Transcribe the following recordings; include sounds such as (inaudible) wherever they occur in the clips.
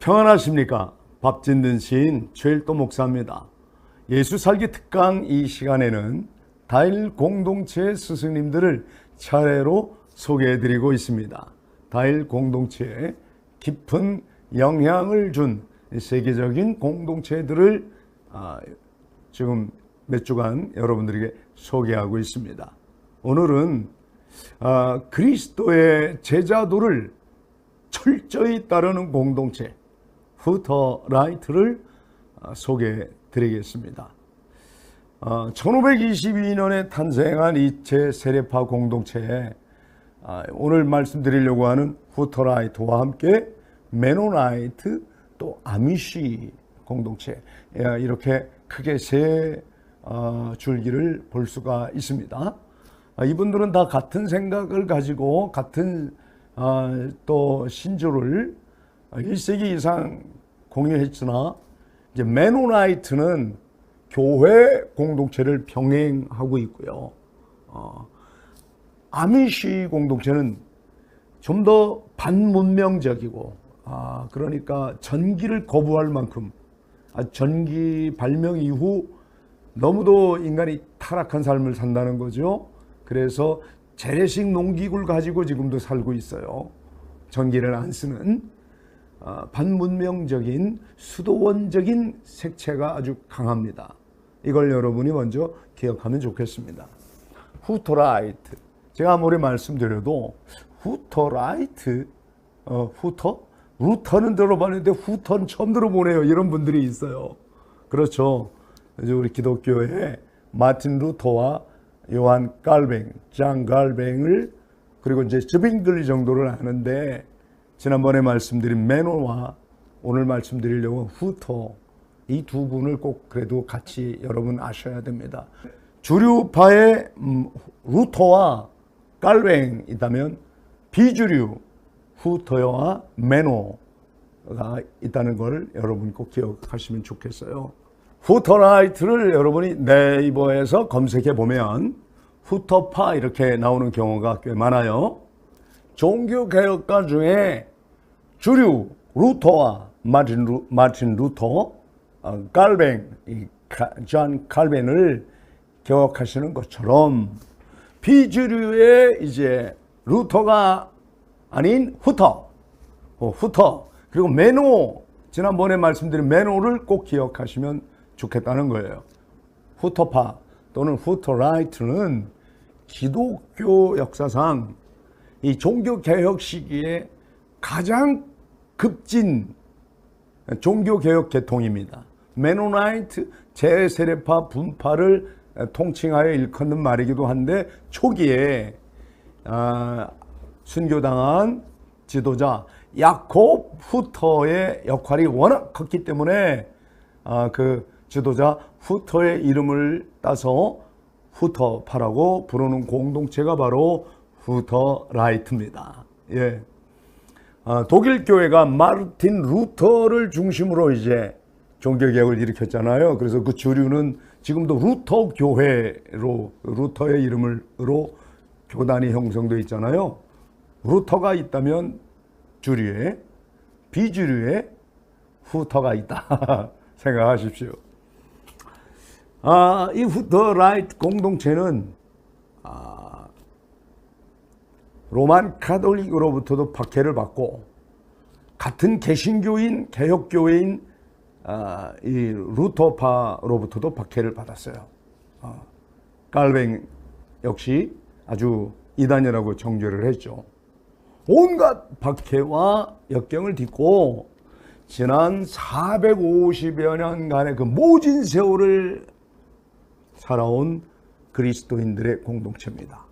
평안하십니까? 밥 짓는 시인 최일도 목사입니다. 예수 살기 특강 이 시간에는 다일 공동체 스승님들을 차례로 소개해 드리고 있습니다. 다일 공동체에 깊은 영향을 준 세계적인 공동체들을 아, 지금 몇 주간 여러분들에게 소개하고 있습니다. 오늘은 아, 그리스도의 제자도를 철저히 따르는 공동체 후터라이트를 아, 소개해 드리겠습니다. 1522년에 탄생한 이 제세례파 공동체에 아, 오늘 말씀드리려고 하는 후터라이트와 함께 메노나이트 또 아미시 공동체 예, 이렇게 크게 세 어, 줄기를 볼 수가 있습니다. 아, 이분들은 다 같은 생각을 가지고 같은 어, 또 신조를 1세기 이상 공유했으나 이제 메노나이트는 교회 공동체를 병행하고 있고요. 어, 아미시 공동체는 좀 더 반문명적이고 아, 그러니까 전기를 거부할 만큼 아, 전기 발명 이후 너무도 인간이 타락한 삶을 산다는 거죠. 그래서 재래식 농기구를 가지고 지금도 살고 있어요. 전기를 안 쓰는 아, 반문명적인 수도원적인 색채가 아주 강합니다. 이걸 여러분이 먼저 기억하면 좋겠습니다. 후터라이트. 제가 아무리 말씀드려도 후터라이트, 어, 후터? 루터는 들어봤는데 후터는 처음 들어보네요. 이런 분들이 있어요. 그렇죠. 이제 우리 기독교에 마틴 루터와 요한 갈뱅, 장 갈뱅을 그리고 이제 저빙글리 정도를 아는데 지난번에 말씀드린 매노와 오늘 말씀드리려고 후터 이두 분을 꼭 그래도 같이 여러분 아셔야 됩니다. 주류파의 음, 루터와 깔뱅 있다면 비주류 후터와 매노가 있다는 걸 여러분 꼭 기억하시면 좋겠어요. 후터라이트를 여러분이 네이버에서 검색해 보면 후터파 이렇게 나오는 경우가 꽤 많아요. 종교 개혁가 중에 주류 루터와 마틴, 루, 마틴 루터, 어, 칼뱅, 이 카, 존 칼뱅을 개혁하시는 것처럼 비주류의 이제 루터가 아닌 후터, 어, 후터 그리고 매노 지난번에 말씀드린 매노를 꼭 기억하시면 좋겠다는 거예요. 후터파 또는 후터라이트는 기독교 역사상 이 종교 개혁 시기에 가장 급진 종교 개혁 계통입니다. 메노나이트 제세례파 분파를 통칭하여 일컫는 말이기도 한데 초기에 아, 순교당한 지도자 야콥 후터의 역할이 워낙 컸기 때문에 아, 그 지도자 후터의 이름을 따서 후터파라고 부르는 공동체가 바로 후터라이트입니다. 예. 아, 독일 교회가 마르틴 루터를 중심으로 이제 종교개혁을 일으켰잖아요. 그래서 그 주류는 지금도 루터 교회로 루터의 이름으로 교단이 형성되어 있잖아요. 루터가 있다면 주류에 비주류에 후터가 있다 (laughs) 생각하십시오. 아, 이 후터 라이트 공동체는 아, 로만 카톨릭으로부터도 박해를 받고 같은 개신교인 개혁교회인 아, 이 루터파로부터도 박해를 받았어요. 어, 깔뱅 역시 아주 이단이라고 정죄를 했죠. 온갖 박해와 역경을 딛고 지난 450여 년간의 그 모진 세월을 살아온 그리스도인들의 공동체입니다.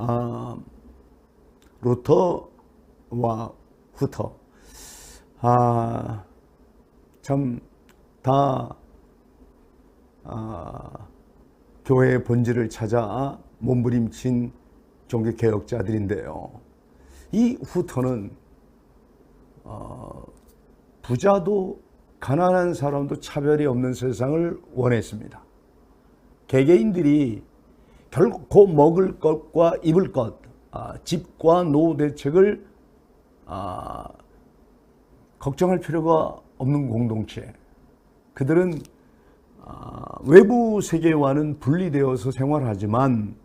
아, 루터와 후터, 아, 참, 다, 아, 교회의 본질을 찾아 몸부림친 종교 개혁자들인데요. 이 후터는 어, 부자도 가난한 사람도 차별이 없는 세상을 원했습니다. 개개인들이 결코 먹을 것과 입을 것, 아, 집과 노후 대책을 아, 걱정할 필요가 없는 공동체. 그들은 아, 외부 세계와는 분리되어서 생활하지만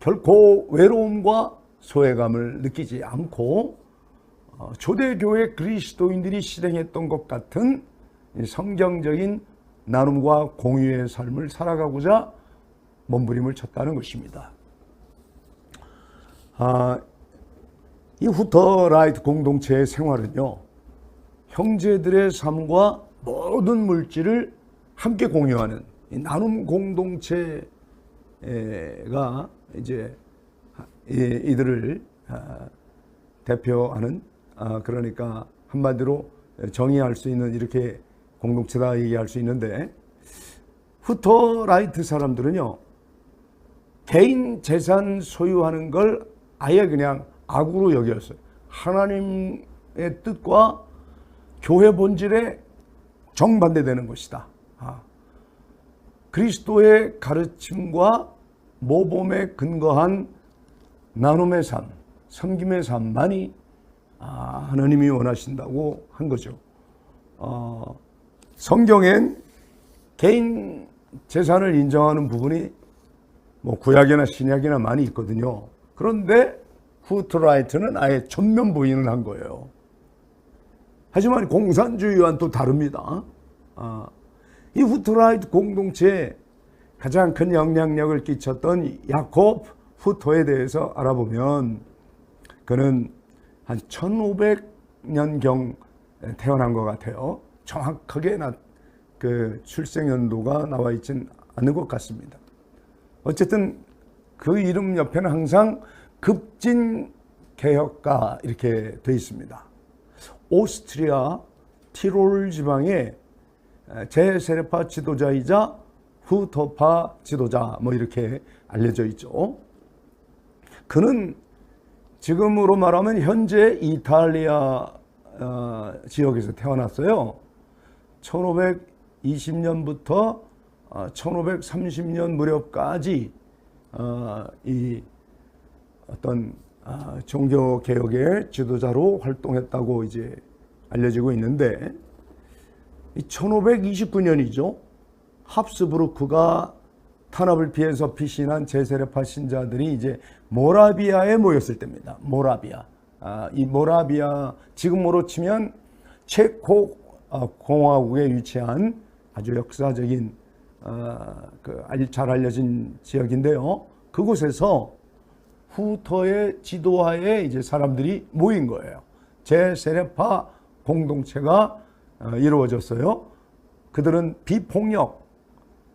결코 외로움과 소외감을 느끼지 않고 어, 초대교회 그리스도인들이 실행했던 것 같은 이 성경적인 나눔과 공유의 삶을 살아가고자 몸부림을 쳤다는 것입니다. 아, 이 후터라이트 공동체의 생활은요, 형제들의 삶과 모든 물질을 함께 공유하는 이 나눔 공동체가 이제 이- 이들을 아, 대표하는 아, 그러니까 한마디로 정의할 수 있는 이렇게 공동체다 얘기할 수 있는데 후터라이트 사람들은요 개인 재산 소유하는 걸 아예 그냥 악으로 여겼어요. 하나님의 뜻과 교회 본질에 정반대되는 것이다. 아. 그리스도의 가르침과 모범에 근거한 나눔의 삶, 섬김의 삶만이 아, 하나님이 원하신다고 한 거죠. 어, 성경엔 개인 재산을 인정하는 부분이 뭐 구약이나 신약이나 많이 있거든요. 그런데 후트라이트는 아예 전면 부인을 한 거예요. 하지만 공산주의와는 또 다릅니다. 아, 이 후트라이트 공동체에 가장 큰 영향력을 끼쳤던 야콥 후토에 대해서 알아보면 그는 한 1500년경 태어난 것 같아요. 정확하게 나, 그 출생 연도가 나와 있진 않는 것 같습니다. 어쨌든 그 이름 옆에는 항상 급진 개혁가 이렇게 돼 있습니다. 오스트리아 티롤 지방의 제세례파 지도자이자 후토파 지도자 뭐 이렇게 알려져 있죠. 그는 지금으로 말하면 현재 이탈리아 어, 지역에서 태어났어요. 1520년부터 어, 1530년 무렵까지 어, 이 어떤 아, 종교 개혁의 지도자로 활동했다고 이제 알려지고 있는데 이 1529년이죠. 합스부르크가 탄압을 피해서 피신한 제세례파 신자들이 이제 모라비아에 모였을 때입니다. 모라비아. 아, 이 모라비아 지금으로 치면 체코 어, 공화국에 위치한 아주 역사적인 어, 그 잘 알려진 지역인데요. 그곳에서 후터의 지도하에 이제 사람들이 모인 거예요. 제세례파 공동체가 어, 이루어졌어요. 그들은 비폭력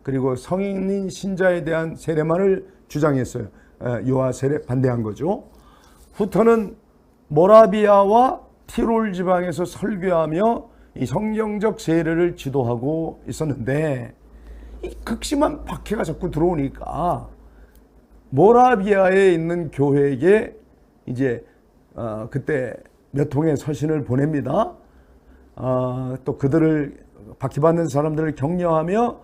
그리고 성인인 신자에 대한 세례만을 주장했어요. 에, 유아 세례 반대한 거죠. 후터는 모라비아와 티롤 지방에서 설교하며 이 성경적 세례를 지도하고 있었는데 이 극심한 박해가 자꾸 들어오니까 모라비아에 있는 교회에게 이제 어, 그때 몇 통의 서신을 보냅니다. 어, 또 그들을 박해받는 사람들을 격려하며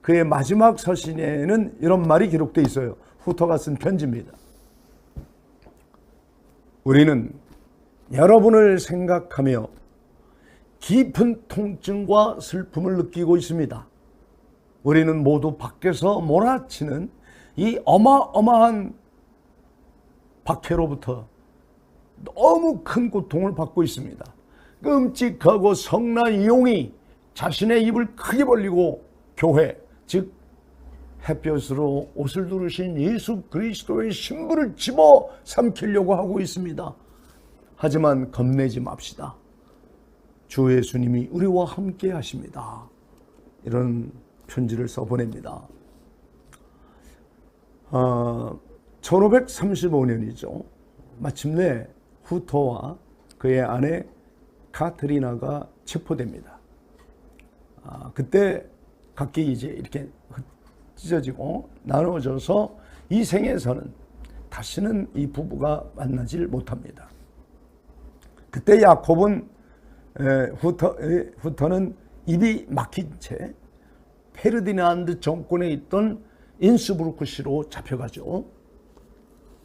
그의 마지막 서신에는 이런 말이 기록되어 있어요. 후터가 쓴 편지입니다. 우리는 여러분을 생각하며 깊은 통증과 슬픔을 느끼고 있습니다. 우리는 모두 밖에서 몰아치는 이 어마어마한 박해로부터 너무 큰 고통을 받고 있습니다. 끔찍하고 성난 용이 자신의 입을 크게 벌리고 교회, 즉 햇볕으로 옷을 두르신 예수 그리스도의 신부를 집어 삼키려고 하고 있습니다. 하지만 겁내지 맙시다. 주 예수님이 우리와 함께 하십니다. 이런 편지를 써 보냅니다. 어, 1535년이죠. 마침내 후토와 그의 아내 카트리나가 체포됩니다. 아, 그때 각기 이제 이렇게 찢어지고 나누어져서 이 생에서는 다시는 이 부부가 만나질 못합니다. 그때 야콥은 에, 후터, 에, 후터는 입이 막힌 채 페르디난드 정권에 있던 인스부르크시로 잡혀가죠.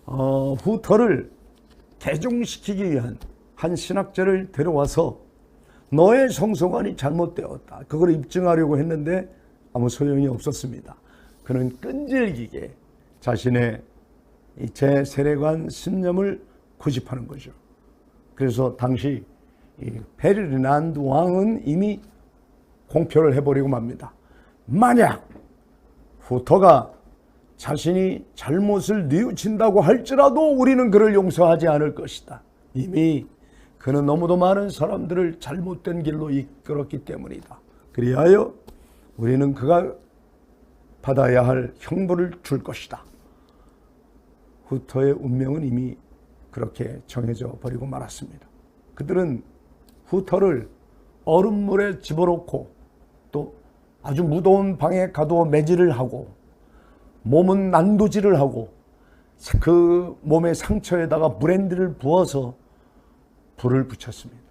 어, 후터를 개종시키기 위한 한 신학자를 데려와서 너의 성소관이 잘못되었다. 그걸 입증하려고 했는데 아무 소용이 없었습니다. 그는 끈질기게 자신의 이제 세례관 신념을 고집하는 거죠. 그래서 당시 이 페르디난드 왕은 이미 공표를 해버리고 맙니다. 만약 후터가 자신이 잘못을 뉘우친다고 할지라도 우리는 그를 용서하지 않을 것이다. 이미 그는 너무도 많은 사람들을 잘못된 길로 이끌었기 때문이다. 그리하여 우리는 그가 받아야 할 형벌을 줄 것이다. 후터의 운명은 이미 그렇게 정해져 버리고 말았습니다. 그들은 후터를 얼음물에 집어넣고 또 아주 무더운 방에 가두어 매질을 하고 몸은 난도질을 하고 그 몸의 상처에다가 브랜드를 부어서 불을 붙였습니다.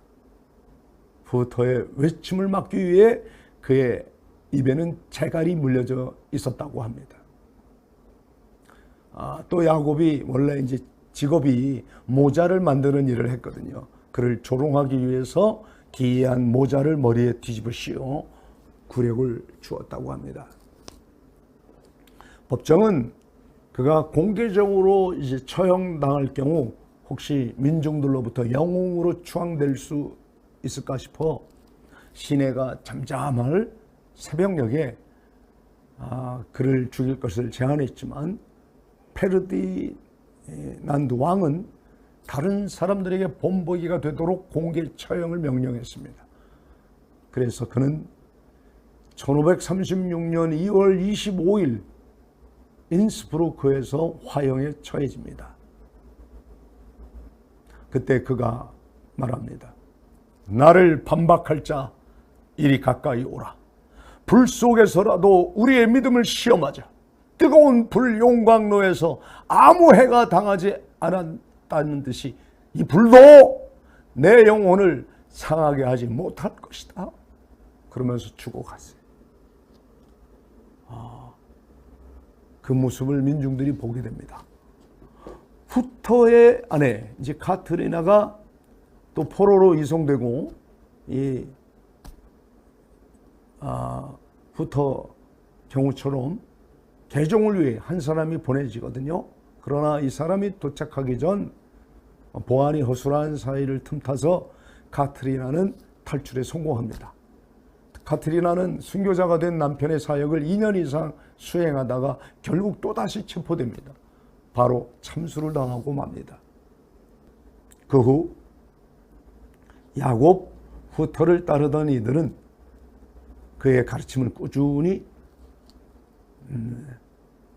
후터의 외침을 막기 위해 그의 입에는 재갈이 물려져 있었다고 합니다. 아, 또 야곱이 원래 이제 직업이 모자를 만드는 일을 했거든요. 그를 조롱하기 위해서 기이한 모자를 머리에 뒤집어 씌워 굴욕을 주었다고 합니다. 법정은 그가 공개적으로 이제 처형당할 경우 혹시 민중들로부터 영웅으로 추앙될 수 있을까 싶어 시내가 잠잠할 새벽녘에 아, 그를 죽일 것을 제안했지만 페르디난드 왕은 다른 사람들에게 본보기가 되도록 공개 처형을 명령했습니다. 그래서 그는 1536년 2월 25일 인스브루크에서 화형에 처해집니다. 그때 그가 말합니다. 나를 반박할 자 이리 가까이 오라. 불 속에서라도 우리의 믿음을 시험하자. 뜨거운 불 용광로에서 아무 해가 당하지 않았다는 듯이 이 불도 내 영혼을 상하게 하지 못할 것이다. 그러면서 죽어갔어요. 아, 그 모습을 민중들이 보게 됩니다. 후터의 아내 이제 카트리나가 또 포로로 이송되고 이 아, 후터 경우처럼 개종을 위해 한 사람이 보내지거든요. 그러나 이 사람이 도착하기 전 보안이 허술한 사이를 틈타서 카트리나는 탈출에 성공합니다. 카트리나는 순교자가 된 남편의 사역을 2년 이상 수행하다가 결국 또다시 체포됩니다. 바로 참수를 당하고 맙니다. 그 후 야곱 후터를 따르던 이들은 그의 가르침을 꾸준히 음,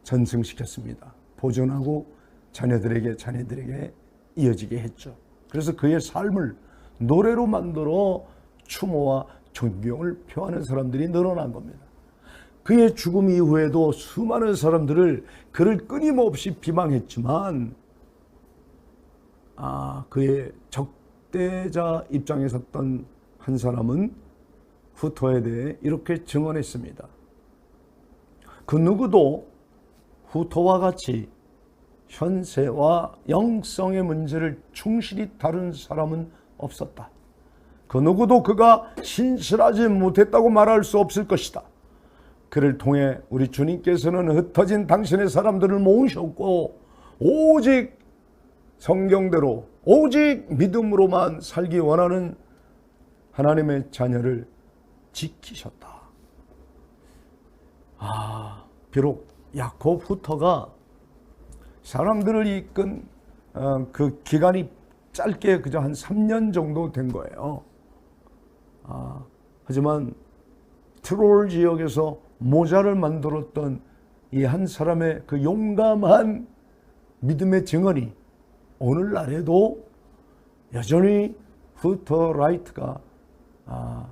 전승시켰습니다. 보존하고 자녀들에게 자녀들에게 이어지게 했죠. 그래서 그의 삶을 노래로 만들어 추모와 존경을 표하는 사람들이 늘어난 겁니다. 그의 죽음 이후에도 수많은 사람들을 그를 끊임없이 비방했지만 아, 그의 적대자 입장에 섰던 한 사람은 후토에 대해 이렇게 증언했습니다. 그 누구도 후토와 같이 현세와 영성의 문제를 충실히 다룬 사람은 없었다. 그 누구도 그가 신실하지 못했다고 말할 수 없을 것이다. 그를 통해 우리 주님께서는 흩어진 당신의 사람들을 모으셨고 오직 성경대로 오직 믿음으로만 살기 원하는 하나님의 자녀를 지키셨다. 아, 비록 야곱 후터가 사람들을 이끈 어, 그 기간이 짧게 그저 한 3년 정도 된 거예요. 아, 하지만 트롤 지역에서 모자를 만들었던 이 한 사람의 그 용감한 믿음의 증언이 오늘날에도 여전히 후터 라이트가 아,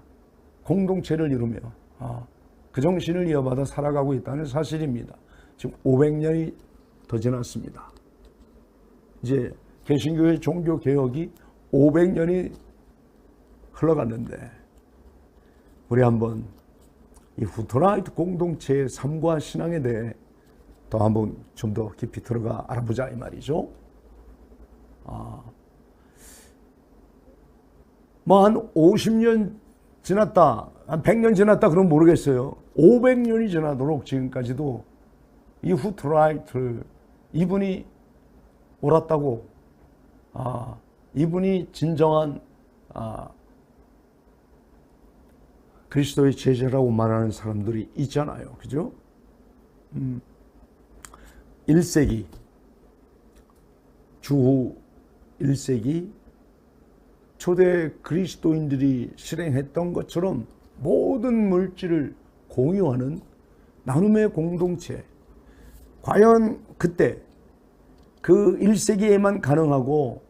공동체를 이루며 아, 그 정신을 이어받아 살아가고 있다는 사실입니다. 지금 500년이 더 지났습니다. 이제 개신교의 종교 개혁이 500년이 흘러갔는데 우리 한번 이 후토라이트 공동체의 삶과 신앙에 대해 더 한번 좀 더 깊이 들어가 알아보자 이 말이죠. 아, 뭐한 50년 지났다, 한 100년 지났다 그럼 모르겠어요. 500년이 지나도록 지금까지도 이 후트라이트 이분이 옳았다고 아 이분이 진정한 아 그리스도의 제자라고 말하는 사람들이 있잖아요. 그죠? 음, 1세기 주후 1세기 초대 그리스도인들이 실행했던 것처럼 모든 물질을 공유하는 나눔의 공동체. 과연 그때 그 1세기에만 가능하고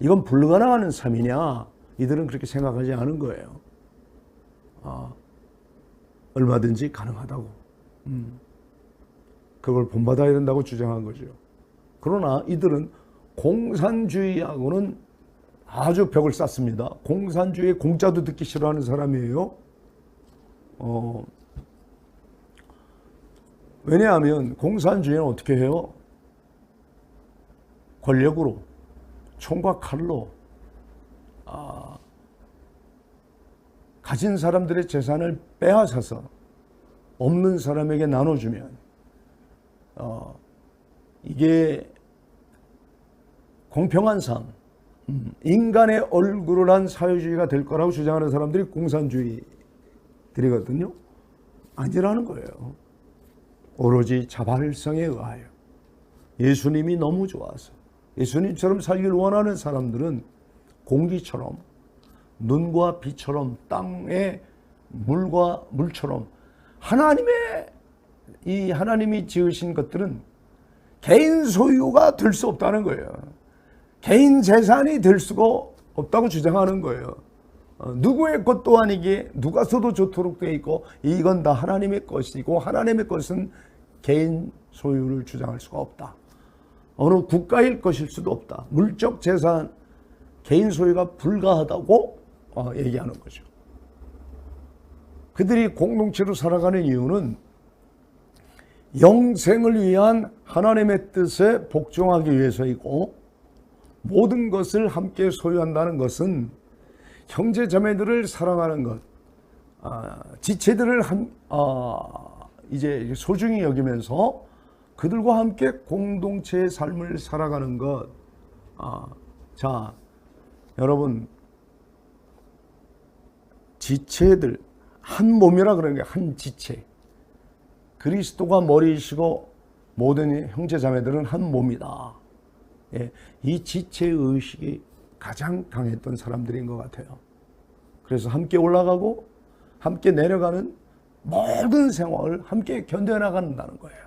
이건 불가능한 삶이냐? 이들은 그렇게 생각하지 않은 거예요. 아, 얼마든지 가능하다고. 음, 그걸 본받아야 된다고 주장한 거죠. 그러나 이들은 공산주의하고는 아주 벽을 쌌습니다. 공산주의 공짜도 듣기 싫어하는 사람이에요. 어, 왜냐하면 공산주의는 어떻게 해요? 권력으로, 총과 칼로, 아, 가진 사람들의 재산을 빼앗아서 없는 사람에게 나눠주면, 어, 이게 공평한 삶, 음, 인간의 얼굴을 한 사회주의가 될 거라고 주장하는 사람들이 공산주의들이거든요. 아니라는 거예요. 오로지 자발성에 의하여. 예수님이 너무 좋아서. 예수님처럼 살기를 원하는 사람들은 공기처럼, 눈과 비처럼, 땅의 물과 물처럼, 하나님의, 이 하나님이 지으신 것들은 개인 소유가 될 수 없다는 거예요. 개인 재산이 될 수가 없다고 주장하는 거예요. 어, 누구의 것도 아니기에 누가 써도 좋도록 되어 있고 이건 다 하나님의 것이고 하나님의 것은 개인 소유를 주장할 수가 없다. 어느 국가일 것일 수도 없다. 물적 재산 개인 소유가 불가하다고 어, 얘기하는 거죠. 그들이 공동체로 살아가는 이유는 영생을 위한 하나님의 뜻에 복종하기 위해서이고 모든 것을 함께 소유한다는 것은 형제 자매들을 사랑하는 것, 아, 지체들을 한, 아, 이제 소중히 여기면서 그들과 함께 공동체의 삶을 살아가는 것. 아, 자, 여러분, 지체들, 한 몸이라 그러는 게 한 지체. 그리스도가 머리이시고 모든 형제 자매들은 한 몸이다. 예, 이 지체 의식이 가장 강했던 사람들인 것 같아요. 그래서 함께 올라가고 함께 내려가는 모든 생활을 함께 견뎌나간다는 거예요.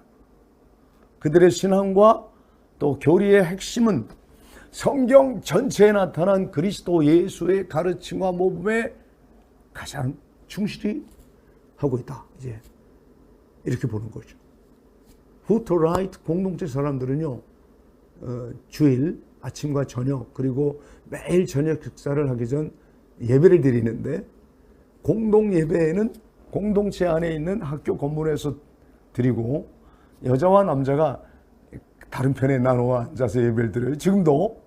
그들의 신앙과 또 교리의 핵심은 성경 전체에 나타난 그리스도 예수의 가르침과 모범에 가장 충실히 하고 있다. 이제 이렇게 보는 거죠. 후토라이트 공동체 사람들은요, 어, 주일 아침과 저녁 그리고 매일 저녁 식사를 하기 전 예배를 드리는데 공동 예배에는 공동체 안에 있는 학교 건물에서 드리고 여자와 남자가 다른 편에 나누어 앉아서 예배를 드려요. 지금도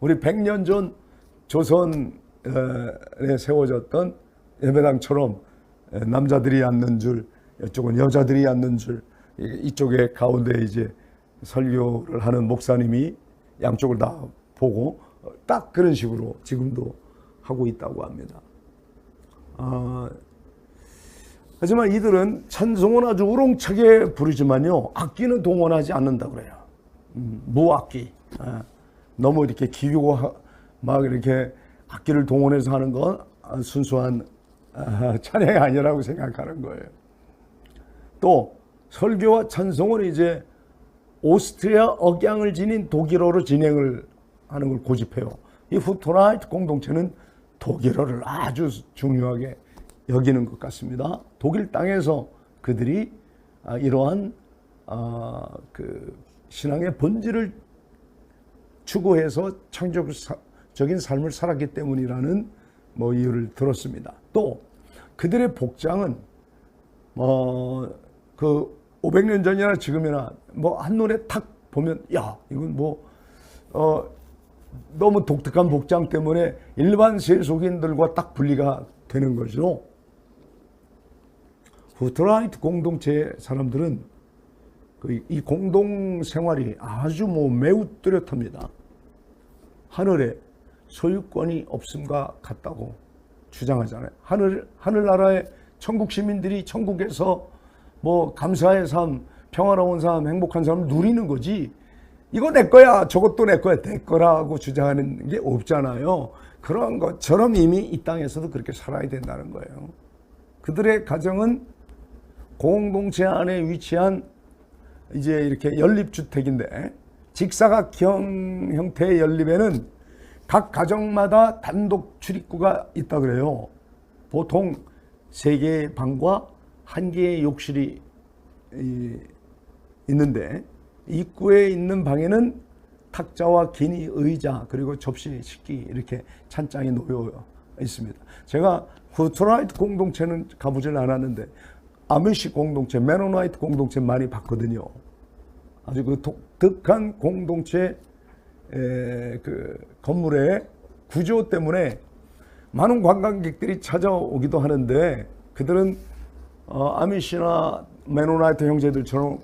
우리 100년 전 조선에 세워졌던 예배당처럼 남자들이 앉는 줄, 이쪽은 여자들이 앉는 줄, 이쪽에 가운데 이제 설교를 하는 목사님이 양쪽을 다 보고 딱 그런 식으로 지금도 하고 있다고 합니다. 아, 하지만 이들은 찬송은 아주 우렁차게 부르지만요, 악기는 동원하지 않는다 그래요. 음, 무악기. 아, 너무 이렇게 기교고 막 이렇게 악기를 동원해서 하는 건 순수한 아, 찬양이 아니라고 생각하는 거예요. 또 설교와 찬송은 이제 오스트리아 억양을 지닌 독일어로 진행을 하는 걸 고집해요. 이 후토라이트 공동체는 독일어를 아주 중요하게 여기는 것 같습니다. 독일 땅에서 그들이 아, 이러한 아, 그 신앙의 본질을 추구해서 창조적인 삶을 살았기 때문이라는 뭐 이유를 들었습니다. 또 그들의 복장은 뭐그 500년 전이나 지금이나 뭐 한눈에 탁 보면 야 이건 뭐 어 너무 독특한 복장 때문에 일반 세속인들과 딱 분리가 되는 거죠. 후트라이트 공동체 사람들은 그 이 공동 생활이 아주 뭐 매우 뚜렷합니다. 하늘에 소유권이 없음과 같다고 주장하잖아요. 하늘 하늘나라의 천국 시민들이 천국에서 뭐 감사의 삶, 평화로운 삶, 행복한 삶을 누리는 거지. 이거 내 거야, 저것도 내 거야, 내 거라고 주장하는 게 없잖아요. 그런 것처럼 이미 이 땅에서도 그렇게 살아야 된다는 거예요. 그들의 가정은 공동체 안에 위치한 이제 이렇게 연립주택인데 직사각형 형태의 연립에는 각 가정마다 단독 출입구가 있다 그래요. 보통 세 개의 방과 한 개의 욕실이 이, 있는데 입구에 있는 방에는 탁자와 기니 의자 그리고 접시 식기 이렇게 찬장이 놓여 있습니다. 제가 후트라이트 공동체는 가보질 않았는데 아미시 공동체, 메노나이트 공동체 많이 봤거든요. 아주 그 독특한 공동체 에, 그 건물의 구조 때문에 많은 관광객들이 찾아오기도 하는데 그들은 어, 아미시나 메노나이트 형제들처럼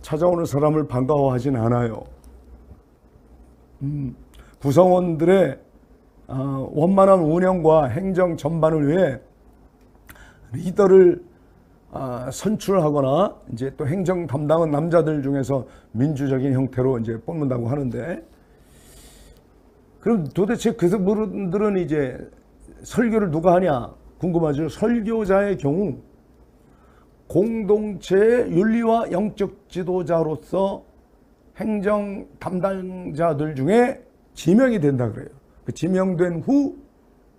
찾아오는 사람을 반가워하진 않아요. 음, 구성원들의 어, 원만한 운영과 행정 전반을 위해 리더를 아, 선출하거나 이제 또 행정 담당은 남자들 중에서 민주적인 형태로 이제 뽑는다고 하는데 그럼 도대체 그 분들은 이제 설교를 누가 하냐 궁금하죠. 설교자의 경우 공동체의 윤리와 영적 지도자로서 행정 담당자들 중에 지명이 된다 그래요. 그 지명된 후,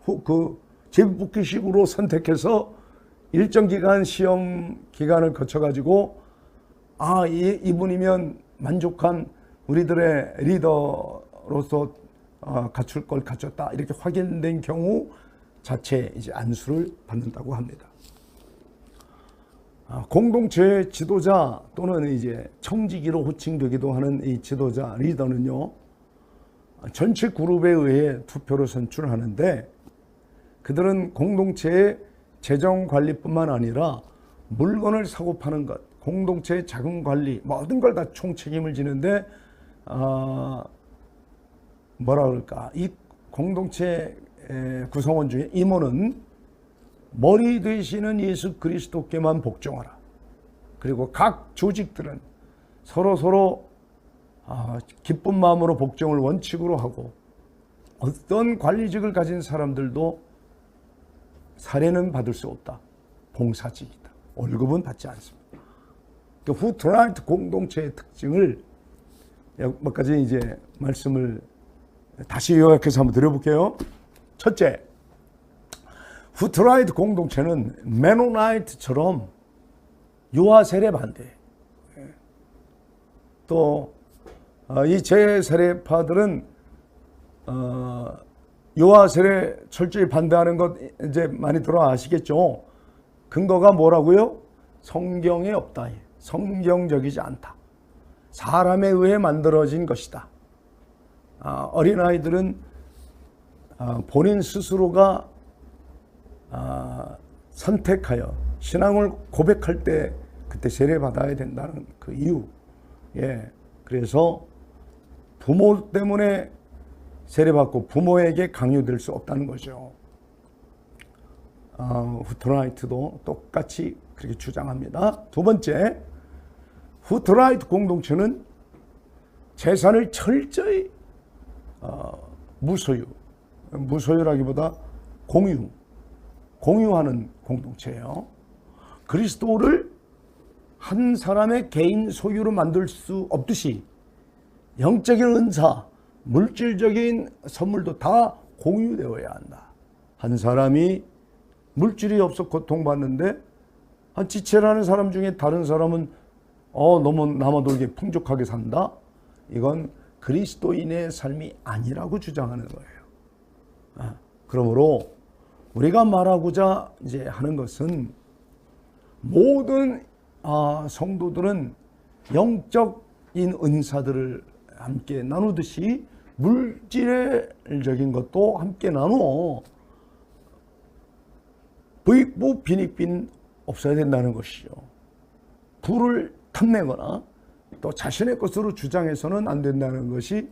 후 그 제복기식으로 선택해서 일정 기간 시험 기간을 거쳐가지고 아 이, 이분이면 만족한 우리들의 리더로서 어, 갖출 걸 갖췄다 이렇게 확인된 경우 자체 이제 안수를 받는다고 합니다. 아, 공동체 지도자 또는 이제 청지기로 호칭되기도 하는 이 지도자 리더는요 전체 그룹에 의해 투표로 선출하는데 그들은 공동체의 재정 관리뿐만 아니라 물건을 사고 파는 것, 공동체의 자금 관리 모든 걸 다 총책임을 지는데 아, 뭐라 그럴까 이 공동체 구성원 중에 이모는 머리 되시는 예수 그리스도께만 복종하라. 그리고 각 조직들은 서로 서로 아, 기쁜 마음으로 복종을 원칙으로 하고 어떤 관리직을 가진 사람들도 사례는 받을 수 없다. 봉사직이다. 월급은 받지 않습니다. 그 후트라이트 공동체의 특징을 몇 가지 이제 말씀을 다시 요약해서 한번 드려볼게요. 첫째, 후트라이트 공동체는 메노나이트처럼 유아 세례 반대. 또이 어, 제세례파들은 어, 유아 세례 철저히 반대하는 것 이제 많이 들어 아시겠죠? 근거가 뭐라고요? 성경에 없다. 성경적이지 않다. 사람에 의해 만들어진 것이다. 아, 어린아이들은 아, 본인 스스로가 아, 선택하여 신앙을 고백할 때 그때 세례 받아야 된다는 그 이유. 예. 그래서 부모 때문에 세례받고 부모에게 강요될 수 없다는 거죠. 어, 후트라이트도 똑같이 그렇게 주장합니다. 두 번째, 후트라이트 공동체는 재산을 철저히 어, 무소유, 무소유라기보다 공유, 공유하는 공동체예요. 그리스도를 한 사람의 개인 소유로 만들 수 없듯이 영적인 은사, 물질적인 선물도 다 공유되어야 한다. 한 사람이 물질이 없어 고통받는데 한 지체라는 사람 중에 다른 사람은 어 너무 남아돌게 풍족하게 산다. 이건 그리스도인의 삶이 아니라고 주장하는 거예요. 아, 그러므로 우리가 말하고자 이제 하는 것은 모든 아, 성도들은 영적인 은사들을 함께 나누듯이 물질적인 것도 함께 나누어 부익부 빈익빈 없어야 된다는 것이죠. 부를 탐내거나 또 자신의 것으로 주장해서는 안 된다는 것이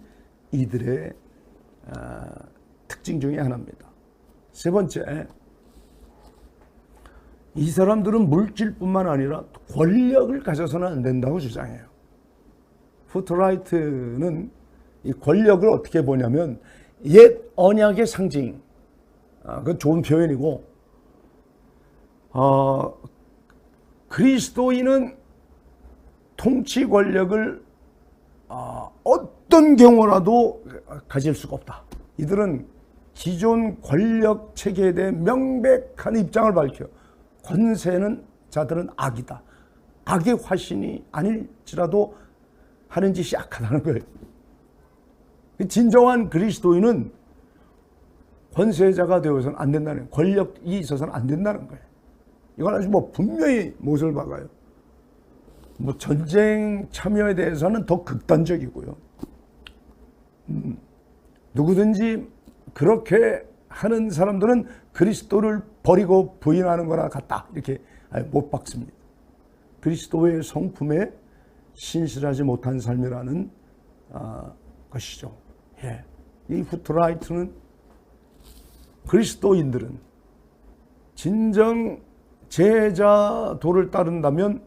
이들의 아, 특징 중에 하나입니다. 세 번째, 이 사람들은 물질뿐만 아니라 권력을 가져서는 안 된다고 주장해요. 후트라이트는 이 권력을 어떻게 보냐면 옛 언약의 상징. 아, 그건 좋은 표현이고, 어, 그리스도인은 통치 권력을 어, 어떤 경우라도 가질 수가 없다. 이들은 기존 권력 체계에 대해 명백한 입장을 밝혀 권세는 자들은 악이다. 악의 화신이 아닐지라도 하는 짓이 악하다는 거예요. 진정한 그리스도인은 권세자가 되어서는 안 된다는 권력이 있어서는 안 된다는 거예요. 이건 아주 뭐 분명히 못을 박아요. 뭐 전쟁 참여에 대해서는 더 극단적이고요. 음, 누구든지 그렇게 하는 사람들은 그리스도를 버리고 부인하는 거나 같다. 이렇게 못 박습니다. 그리스도의 성품에 신실하지 못한 삶이라는 어, 것이죠. 예. 이 후트라이트는 그리스도인들은 진정 제자 도를 따른다면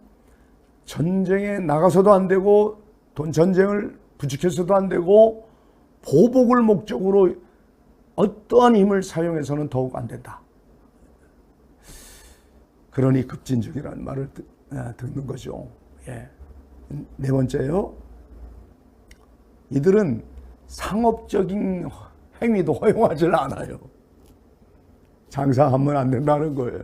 전쟁에 나가서도 안 되고 돈 전쟁을 부추겨서도 안 되고 보복을 목적으로 어떠한 힘을 사용해서는 더욱 안 된다. 그러니 급진적이라는 말을 듣, 아, 듣는 거죠. 예. 네 번째요. 이들은 상업적인 행위도 허용하지 않아요. 장사하면 안 된다는 거예요.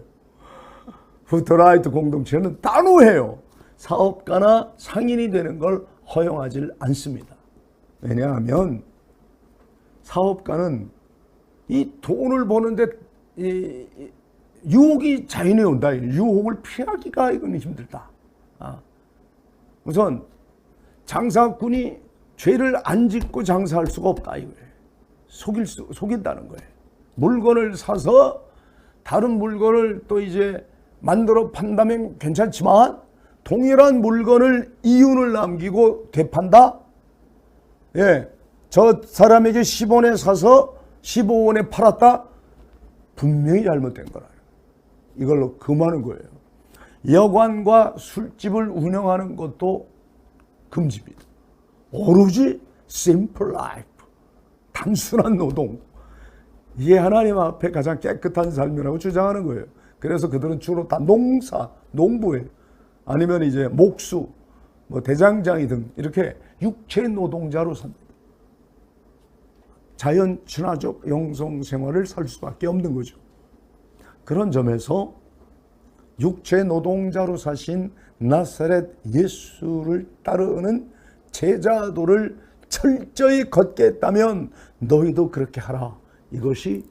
후트라이트 공동체는 단호해요. 사업가나 상인이 되는 걸 허용하지 않습니다. 왜냐하면 사업가는 이 돈을 버는데 이 유혹이 자연히 온다. 유혹을 피하기가 이건 힘들다. 아. 우선 장사꾼이 죄를 안 짓고 장사할 수가 없다 이거예요. 속일 수 속인다는 거예요. 물건을 사서 다른 물건을 또 이제 만들어 판다면 괜찮지만 동일한 물건을 이윤을 남기고 되판다? 예. 저 사람에게 10원에 사서 15원에 팔았다? 분명히 잘못된 거라. 이걸로 금하는 거예요. 여관과 술집을 운영하는 것도 금지입니다. 오로지 simple. 단순한 노동. 이게 하나님 앞에 가장 깨끗한 삶이라고 주장하는 거예요. 그래서 그들은 주로 다 농사, 농부예요. 아니면 이제 목수, 뭐 대장장이 등 이렇게 육체 노동자로 삽니다. 자연 친화적 영성 생활을 살 수밖에 없는 거죠. 그런 점에서 육체 노동자로 사신 나사렛 예수를 따르는 제자도를 철저히 걷겠다면 너희도 그렇게 하라. 이것이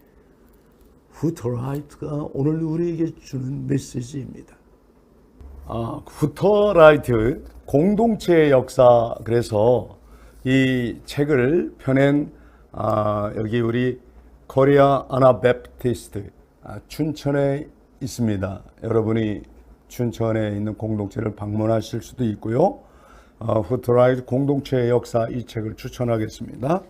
후터라이트가 오늘 우리에게 주는 메시지입니다. 아, 후터라이트 공동체의 역사 그래서 이 책을 펴낸 아, 여기 우리 코리아 아나베프티스트 아, 춘천에 있습니다. 여러분이 춘천에 있는 공동체를 방문하실 수도 있고요. 어, 후트라이트 공동체의 역사 이 책을 추천하겠습니다.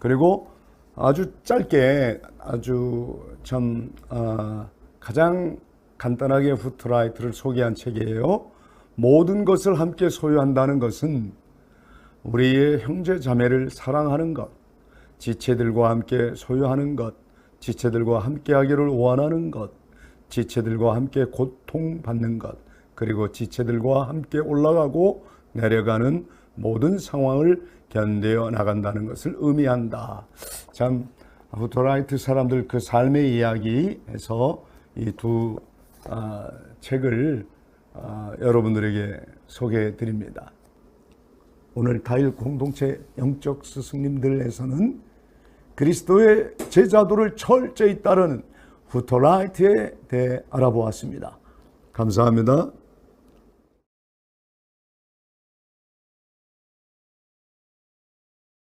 그리고 아주 짧게 아주 참 어, 가장 간단하게 후트라이트를 소개한 책이에요. 모든 것을 함께 소유한다는 것은 우리의 형제 자매를 사랑하는 것, 지체들과 함께 소유하는 것, 지체들과 함께 하기를 원하는 것, 지체들과 함께 고통받는 것, 그리고 지체들과 함께 올라가고 내려가는 모든 상황을 견뎌 나간다는 것을 의미한다. 참 후토라이트 사람들 그 삶의 이야기에서 이 두 아, 책을 아, 여러분들에게 소개해 드립니다. 오늘 다일 공동체 영적 스승님들에서는 그리스도의 제자도를 철저히 따르는 후토라이트에 대해 알아보았습니다. 감사합니다.